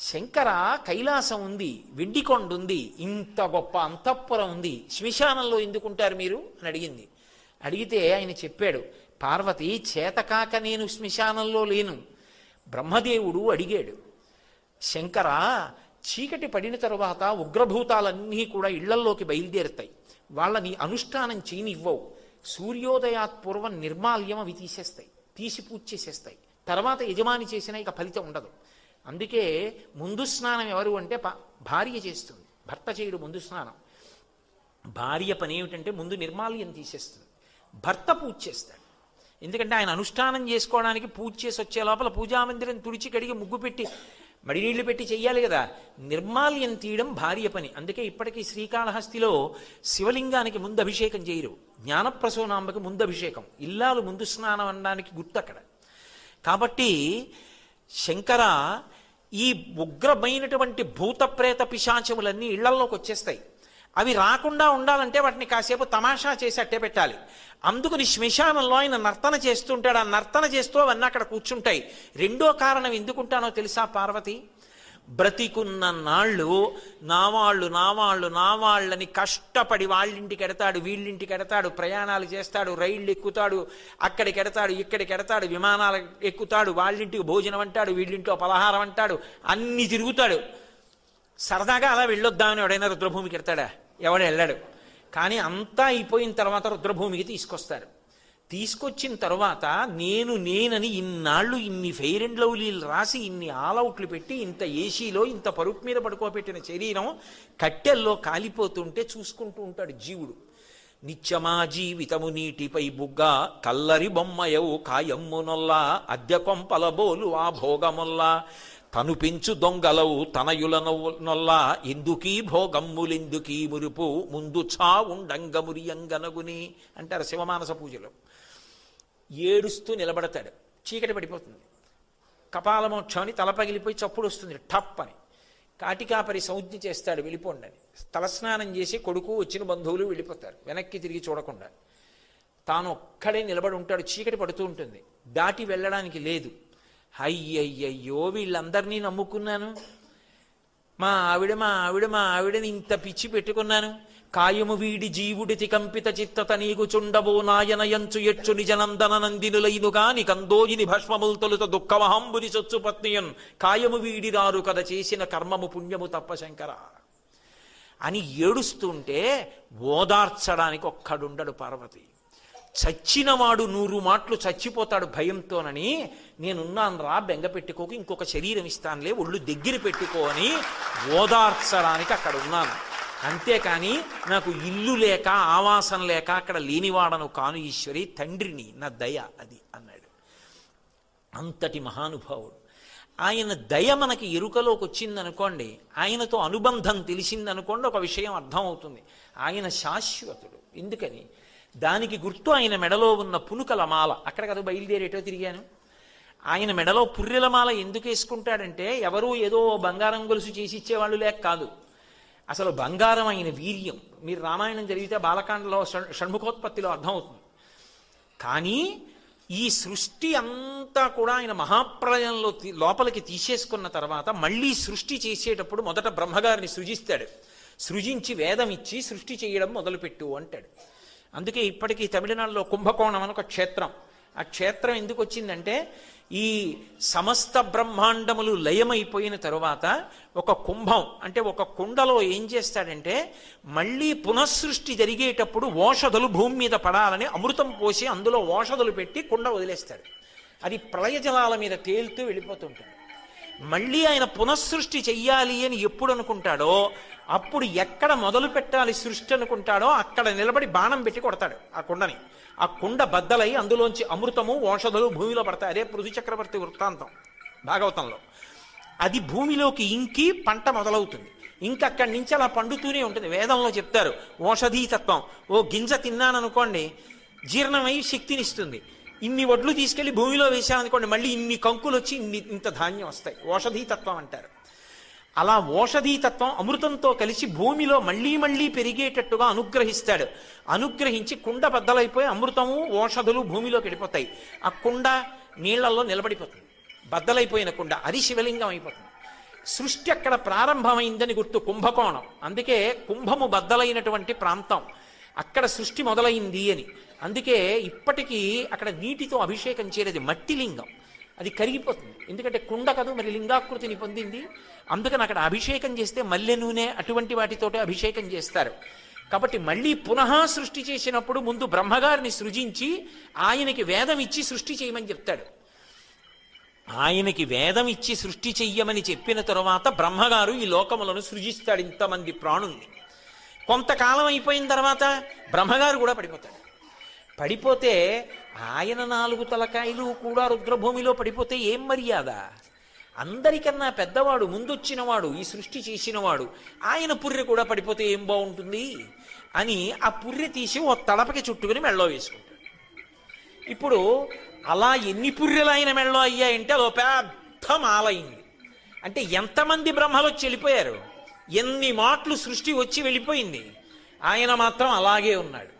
శంకర కైలాసం ఉంది వెండికొండ ఉంది ఇంత గొప్ప అంతఃపురం ఉంది. శ్మశానంలో ఎందుకుంటారు మీరు? అని అడిగింది. అడిగితే ఆయన చెప్పాడు పార్వతి చేతకాక నేను శ్మశానంలో లేను. బ్రహ్మదేవుడు అడిగాడు శంకర చీకటి పడిన తరువాత ఉగ్రభూతాలన్నీ కూడా ఇళ్ళల్లోకి బయలుదేరుతాయి. వాళ్ళని అనుష్ఠానం చేయనివ్వవు. సూర్యోదయాత్ పూర్వం నిర్మాల్యం అవి తీసేస్తాయి తీసి పూజ చేసేస్తాయి తర్వాత యజమాని చేసినా ఇక ఫలితం ఉండదు. అందుకే ముందు స్నానం ఎవరు అంటే భార్య చేస్తుంది. భర్త చేయడు ముందు స్నానం. భార్య పని ఏమిటంటే ముందు నిర్మాల్యం తీసేస్తుంది. భర్త పూజ చేస్తాడు. ఎందుకంటే ఆయన అనుష్ఠానం చేసుకోవడానికి పూజ చేసి వచ్చే లోపల పూజామందిరం తుడిచి కడిగి ముగ్గు పెట్టి మడి నీళ్ళు పెట్టి చెయ్యాలి కదా. నిర్మాల్యం తీయడం భార్య పని. అందుకే ఇప్పటికీ శ్రీకాళహస్తిలో శివలింగానికి ముందు అభిషేకం చేయరు. జ్ఞానప్రసూనాంబకి ముందు అభిషేకం. ఇల్లాలు ముందు స్నానం అనడానికి గుర్తు అక్కడ. కాబట్టి శంకర ఈ ఉగ్రమైనటువంటి భూత ప్రేత పిశాచములన్నీ ఇళ్ళల్లోకి వచ్చేస్తాయి. అవి రాకుండా ఉండాలంటే వాటిని కాసేపు తమాషా చేసి అట్టే పెట్టాలి. అందుకని శ్మశానంలో ఆయన నర్తన చేస్తుంటాడు. ఆ నర్తన చేస్తూ అవన్నీ అక్కడ కూర్చుంటాయి. రెండో కారణం ఎందుకుంటానో తెలుసా పార్వతి? బ్రతికున్న నాళ్ళు నావాళ్ళు నావాళ్ళు నావాళ్ళని కష్టపడి వాళ్ళింటికి ఎడతాడు వీళ్ళింటికి ఎడతాడు ప్రయాణాలు చేస్తాడు రైళ్ళు ఎక్కుతాడు అక్కడికి ఎడతాడు ఇక్కడికి ఎడతాడు విమానాలు ఎక్కుతాడు వాళ్ళింటికి భోజనం అంటాడు వీళ్ళింట్లో పలహారం అంటాడు అన్ని తిరుగుతాడు. సరదాగా అలా వెళ్ళొద్దామని ఎవడైనా రుద్రభూమికి ఎడతాడా? ఎవడు వెళ్ళాడు. కానీ అంతా అయిపోయిన తర్వాత రుద్రభూమికి తీసుకొస్తారు. తీసుకొచ్చిన తర్వాత నేను నేనని ఇన్నాళ్ళు ఇన్ని ఫెయిర్ అండ్ లవ్లీలు రాసి ఇన్ని ఆల్అవుట్లు పెట్టి ఇంత ఏసీలో ఇంత పరుపు మీద పడుకోబెట్టిన శరీరం కట్టెల్లో కాలిపోతుంటే చూసుకుంటూ ఉంటాడు జీవుడు. నిత్యమా జీవితము నీటిపై బుగ్గ కల్లరి బొమ్మయవు కాయమ్మునొల్లా అద్దె కొంపలబోలు ఆ భోగముల్లా. తను పెంచు దొంగలవు తనయుల నొల్లా ఎందుకీ భోగమ్ములెందుకీ మురుపు ముందు చావుండంగమురియంగనగుని అంటారు శివమానస పూజలో. ఏడుస్తూ నిలబడతాడు. చీకటి పడిపోతుంది. కపాలమోక్షం అని తల పగిలిపోయి చప్పుడు వస్తుంది. టప్ అని. కాటికాపరి సంజ్ఞ చేస్తాడు వెళ్ళిపోండి అని తలస్నానం చేసి కొడుకు వచ్చిన బంధువులు వెళ్ళిపోతారు. వెనక్కి తిరిగి చూడకుండా. తాను ఒక్కడే నిలబడి ఉంటాడు. చీకటి పడుతూ ఉంటుంది. దాటి వెళ్ళడానికి లేదు. అయ్యయ్యయ్యో వీళ్ళందరినీ నమ్ముకున్నాను. మా ఆవిడ మా ఆవిడ మా ఆవిడని ఇంత పిచ్చి పెట్టుకున్నాను. కాయము వీడి జీవుడితి కంపిత చిత్తత నీకు చుండబో నాయనయంచు ఎచ్చు నిజనందన నందినులైనుగా నికందోయిని భస్మముల్ తొలుత దుఃఖమహంబుని సొచ్చు పత్నియన్. కాయము వీడిదారు కథ చేసిన కర్మము పుణ్యము తప్ప శంకర. అని ఏడుస్తుంటే ఓదార్చడానికి ఒక్కడుండడు పార్వతి. చచ్చినవాడు నూరు మాటలు చచ్చిపోతాడు భయంతోనని నేనున్నాను రా బెంగ పెట్టుకోకు ఇంకొక శరీరం ఇస్తానులే ఒళ్ళు దగ్గర పెట్టుకో అని ఓదార్చడానికి అక్కడ ఉన్నాను అంతేకాని నాకు ఇల్లు లేక ఆవాసం లేక అక్కడ లేనివాడను కాను ఈశ్వరి తండ్రిని నా దయ అది అన్నాడు. అంతటి మహానుభావుడు. ఆయన దయ మనకి ఎరుకలోకి వచ్చిందనుకోండి ఆయనతో అనుబంధం తెలిసిందనుకోండి ఒక విషయం అర్థమవుతుంది. ఆయన శాశ్వతుడు. ఎందుకని? దానికి గుర్తు ఆయన మెడలో ఉన్న పునుకల మాల. అక్కడ కదా బయలుదేరేటో తిరిగాను? ఆయన మెడలో పుర్రెల మాల ఎందుకు వేసుకుంటాడంటే ఎవరూ ఏదో బంగారం గొలుసు చేసి ఇచ్చేవాళ్ళు లేక కాదు. అసలు బంగారం అయిన వీర్యం. మీరు రామాయణం జరిగితే బాలకాండలో షణ్- షణ్ముఖోత్పత్తిలో అర్థమవుతుంది. కానీ ఈ సృష్టి అంతా కూడా ఆయన మహాప్రళయంలో లోపలికి తీసేసుకున్న తర్వాత మళ్ళీ సృష్టి చేసేటప్పుడు మొదట బ్రహ్మగారిని సృజిస్తాడు. సృజించి వేదం ఇచ్చి సృష్టి చేయడం మొదలుపెట్టు అంటాడు. అందుకే ఇప్పటికీ తమిళనాడులో కుంభకోణం అని ఒక క్షేత్రం. ఆ క్షేత్రం ఎందుకు వచ్చిందంటే ఈ సమస్త బ్రహ్మాండములు లయమైపోయిన తరువాత ఒక కుంభం అంటే ఒక కుండలో ఏం చేస్తాడంటే మళ్ళీ పునఃసృష్టి జరిగేటప్పుడు ఓషధులు భూమి మీద పడాలని అమృతం పోసి అందులో ఓషధులు పెట్టి కుండ వదిలేస్తాడు. అది ప్రళయ జలాల మీద తేలుతూ వెళ్ళిపోతుంటుంది. మళ్ళీ ఆయన పునఃసృష్టి చెయ్యాలి అని ఎప్పుడు అనుకుంటాడో అప్పుడు ఎక్కడ మొదలు పెట్టాలి సృష్టి అనుకుంటాడో అక్కడ నిలబడి బాణం పెట్టి కొడతాడు ఆ కుండని. ఆ కుండ బద్దలై అందులోంచి అమృతము ఔషధులు భూమిలో పడతాయి. అదే పృథు చక్రవర్తి వృత్తాంతం భాగవతంలో. అది భూమిలోకి ఇంకి పంట మొదలవుతుంది. ఇంకా అక్కడి నుంచి అలా పండుతూనే ఉంటుంది. వేదంలో చెప్తారు ఓషధీతత్వం ఓ గింజ తిన్నాననుకోండి జీర్ణమై శక్తినిస్తుంది. ఇన్ని వడ్లు తీసుకెళ్ళి భూమిలో వేసామనుకోండి మళ్ళీ ఇన్ని కంకులు వచ్చి ఇన్ని ఇంత ధాన్యం వస్తాయి. ఓషధీతత్వం అంటారు. అలా ఓషధీతత్వం అమృతంతో కలిసి భూమిలో మళ్ళీ మళ్ళీ పెరిగేటట్టుగా అనుగ్రహిస్తాడు. అనుగ్రహించి కుండ బద్దలైపోయి అమృతము ఓషధులు భూమిలోకి వెళ్ళిపోతాయి. ఆ కుండ నీళ్ళలో నిలబడిపోతుంది. బద్దలైపోయిన కుండ అది శివలింగం అయిపోతుంది. సృష్టి అక్కడ ప్రారంభమైందని గుర్తు కుంభకోణం. అందుకే కుంభము బద్దలైనటువంటి ప్రాంతం. అక్కడ సృష్టి మొదలైంది అని. అందుకే ఇప్పటికీ అక్కడ నీటితో అభిషేకం చేయలేదు. మట్టి లింగం అది కరిగిపోతుంది. ఎందుకంటే కుండ కదూ మరి లింగాకృతిని పొందింది. అందుకని అక్కడ అభిషేకం చేస్తే మల్లె నూనె అటువంటి వాటితోటే అభిషేకం చేస్తారు. కాబట్టి మళ్ళీ పునః సృష్టి చేసినప్పుడు ముందు బ్రహ్మగారిని సృజించి ఆయనకి వేదం ఇచ్చి సృష్టి చేయమని చెప్తాడు. ఆయనకి వేదం ఇచ్చి సృష్టి చెయ్యమని చెప్పిన తరువాత బ్రహ్మగారు ఈ లోకములను సృజిస్తాడు ఇంతమంది ప్రాణుల్ని. కొంతకాలం అయిపోయిన తర్వాత బ్రహ్మగారు కూడా పడిపోతాడు. పడిపోతే ఆయన నాలుగు తలకాయలు కూడా రుద్రభూమిలో పడిపోతే ఏం మర్యాద? అందరికన్నా పెద్దవాడు ముందొచ్చినవాడు ఈ సృష్టి చేసినవాడు ఆయన పుర్రె కూడా పడిపోతే ఏం బాగుంటుంది? అని ఆ పుర్రె తీసి ఓ తలపకి చుట్టుకుని మెళ్ళో వేసుకుంటాడు. ఇప్పుడు అలా ఎన్ని పుర్రెలు ఆయన మెళ్ళో అయ్యాయంటే అదో పెద్ద మాలయింది అంటే ఎంతమంది బ్రహ్మలు వచ్చి వెళ్ళిపోయారు? ఎన్ని మాటలు సృష్టి వచ్చి వెళ్ళిపోయింది? ఆయన మాత్రం అలాగే ఉన్నాడు.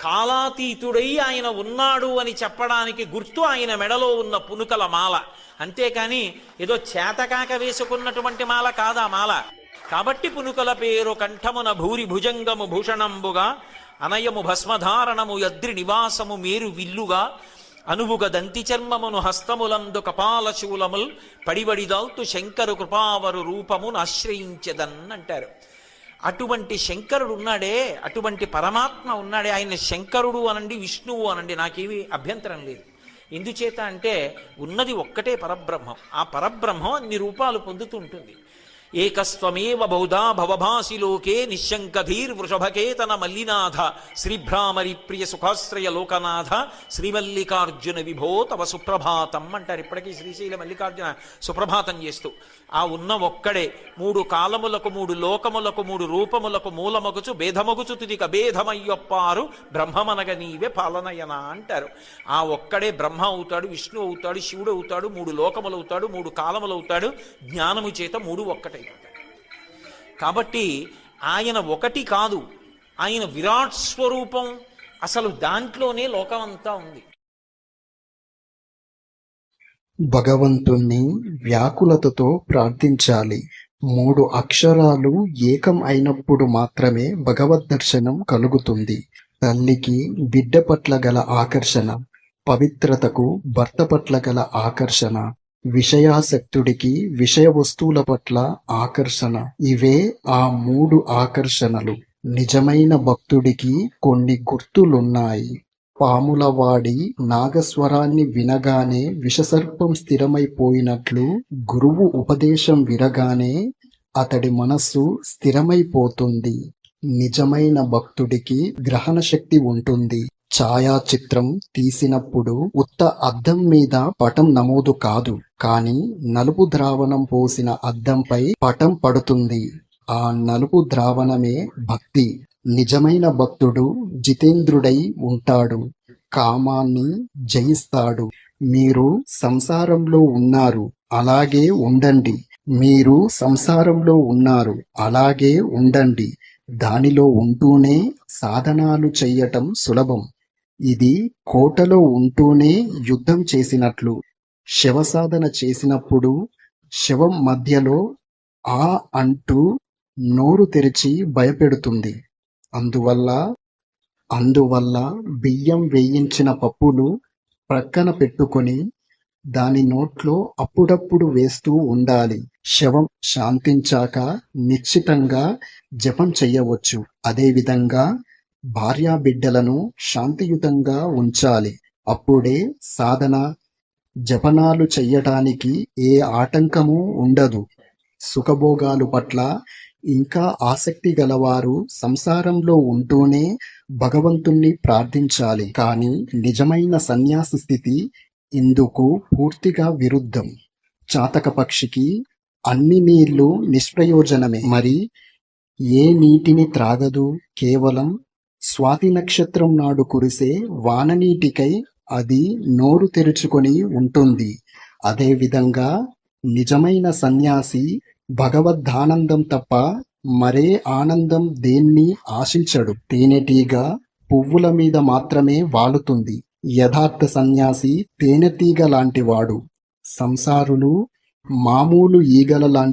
కాలాతీతుడై ఆయన ఉన్నాడు అని చెప్పడానికి గుర్తు ఆయన మెడలో ఉన్న పునుకల మాల. అంతేకాని ఏదో చేతకాక వేసుకున్నటువంటి మాల కాదా మాల. కాబట్టి పునుకల పేరు కంఠమున భూరి భుజంగము భూషణంబుగా అనయము భస్మధారణము యద్రి నివాసము మేరు విల్లుగా అనువుగ దంతి చర్మమును హస్తములందు కపాల శూలముల్ పడివడిదాల్తు శంకరు కృపావరు రూపమును ఆశ్రయించదన్ అంటారు. అటువంటి శంకరుడు ఉన్నాడే అటువంటి పరమాత్మ ఉన్నాడే ఆయన శంకరుడు అనండి విష్ణువు అనండి నాకేమీ అభ్యంతరం లేదు. ఎందుచేత అంటే ఉన్నది ఒక్కటే పరబ్రహ్మం. ఆ పరబ్రహ్మం అన్ని రూపాలు పొందుతూ ఉంటుంది. ఏకస్వమేవ బౌధా భవభాసి లోకే నిశంకధీర్ వృషభకేతన మల్లినాథ శ్రీభ్రామరి ప్రియ సుఖాశ్రయ లోకనాథ శ్రీమల్లికార్జున విభో తవ సుప్రభాతం అంటారు. ఇప్పటికీ శ్రీశైల మల్లికార్జున సుప్రభాతం చేస్తూ ఆ ఉన్న ఒక్కడే మూడు కాలములకు మూడు లోకములకు మూడు రూపములకు మూలమగుచు భేదమగుచు తుదిక భేదమయ్యొప్పారు బ్రహ్మమనగ నీవే పాలనయన అంటారు. ఆ ఒక్కడే బ్రహ్మ అవుతాడు విష్ణు అవుతాడు శివుడు అవుతాడు మూడు లోకములు అవుతాడు మూడు కాలములు అవుతాడు జ్ఞానము చేత మూడు ఒక్కటే. కాబట్టి ఆయన ఒకటి కాదు ఆయన విరాట్ స్వరూపం అసలు దాంట్లోనే లోకమంతా ఉంది. భగవంతుణ్ణి వ్యాకులతతో ప్రార్థించాలి. మూడు అక్షరాలు ఏకం అయినప్పుడు మాత్రమే భగవద్ దర్శనం కలుగుతుంది. తల్లికి బిడ్డ పట్ల గల ఆకర్షణ పవిత్రతకు భర్త పట్ల గల ఆకర్షణ విషయాసక్తుడికి విషయ వస్తువుల పట్ల ఆకర్షణ. ఇవే ఆ మూడు ఆకర్షణలు. నిజమైన భక్తుడికి కొన్ని గుర్తులున్నాయి. పాములవాడి నాగస్వరాన్ని వినగానే విషసర్పం స్థిరమైపోయినట్లు గురువు ఉపదేశం వినగానే అతడి మనస్సు స్థిరమైపోతుంది. నిజమైన భక్తుడికి గ్రహణ శక్తి ఉంటుంది. ఛాయాచిత్రం తీసినప్పుడు ఉత్త అద్దం మీద పటం నమోదు కాదు. కానీ నలుపు ద్రావణం పోసిన అద్దంపై పటం పడుతుంది. ఆ నలుపు ద్రావణమే భక్తి. నిజమైన భక్తుడు జితేంద్రుడై ఉంటాడు. కామాన్ని జయిస్తాడు. మీరు సంసారంలో ఉన్నారు. అలాగే ఉండండి. మీరు సంసారంలో ఉన్నారు. అలాగే ఉండండి. దానిలో ఉంటూనే సాధనాలు చెయ్యటం సులభం. ఇది కోటలో ఉంటూనే యుద్ధం చేసినట్లు శవ సాధన చేసినప్పుడు శవం మధ్యలో ఆ అంటూ నోరు తెరిచి భయపెడుతుంది. అందువల్ల అందువల్ల బియ్యం వేయించిన పప్పులు ప్రక్కన పెట్టుకొని దాని నోట్లో అప్పుడప్పుడు వేస్తూ ఉండాలి. శవం శాంతించాక నిశ్చితంగా జపం చెయ్యవచ్చు అదేవిధంగా భార్యాబిడ్డలను శాంతియుతంగా ఉంచాలి. అప్పుడే సాధన జపనాలు చెయ్యటానికి ఏ ఆటంకము ఉండదు. సుఖభోగాలు పట్ల ఇంకా ఆసక్తి గలవారు సంసారంలో ఉంటూనే భగవంతుణ్ణి ప్రార్థించాలి. కానీ నిజమైన సన్యాస స్థితి ఇందుకు పూర్తిగా విరుద్ధం. చాతక పక్షికి అన్ని నీళ్ళు నిష్ప్రయోజనమే. మరి ఏ నీటిని త్రాగదు? కేవలం స్వాతి నక్షత్రం నాడు కురిసే వాననీటికై అది నోరు తెరుచుకొని ఉంటుంది. అదేవిధంగా నిజమైన సన్యాసి భగవద్ధానందం తప్ప మరే ఆనందం దేన్ని ఆశించడు. తేనెటీగ పువ్వుల మీద మాత్రమే వాలుతుంది. యథార్థ సన్యాసి తేనెటీగ లాంటివాడు సంసారులు మామూలు ఈగల లాంటి